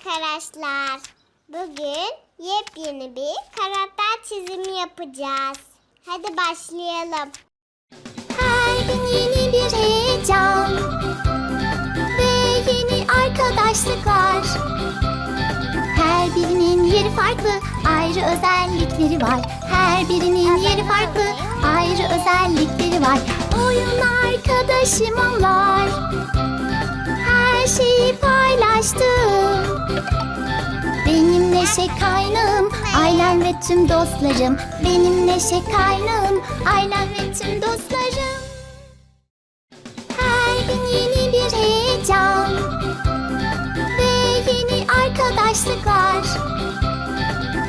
arkadaşlar. Bugün yepyeni bir karakter çizimi yapacağız. Hadi başlayalım. Her gün yeni bir heyecan ve yeni arkadaşlıklar. Her birinin yeri farklı, ayrı özellikleri var. Her birinin yeri farklı, ayrı özellikleri var. Oyun arkadaşım onlar. Her şeyi paylaştım. Benim neşe kaynağım, ailem ve tüm dostlarım. Benim neşe kaynağım, ailem ve tüm dostlarım. Her gün yeni bir heyecan ve yeni arkadaşlıklar.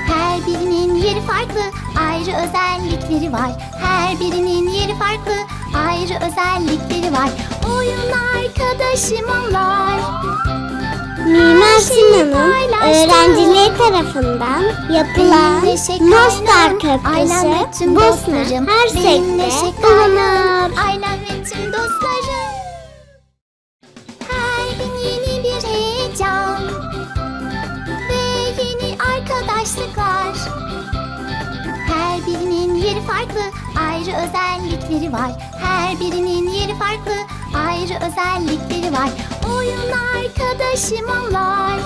Her birinin yeri farklı, ayrı özellikleri var. Her birinin yeri farklı, ayrı özellikleri var. Oyun arkadaşım onlar. Her Sinan'ın öğrencileri tarafından yapılan Mostar Köprüsü Bosna dostlarım. Hersek'te Benim neşe kaynağım, bulunur. ailem ve tüm dostlarım. Her gün yeni bir heyecan ve yeni arkadaşlıklar. Her birinin yeri farklı, ayrı özellikleri var. Her birinin yeri farklı, ayrı özellikleri var. Oyun arkadaşım onlar.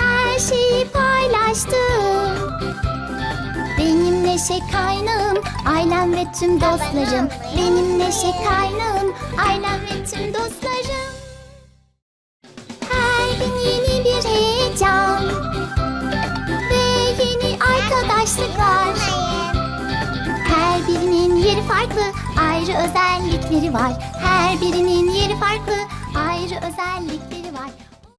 Her şeyi paylaştım. Benim neşe kaynağım, ailem ve tüm dostlarım. Benim neşe kaynağım, ailem ve tüm dostlarım. Her gün yeni bir heyecan ve yeni arkadaşlıklar. Her birinin yeri farklı, ayrı özellikleri var. Her birinin yeri farklı, Ayrı özellikleri var.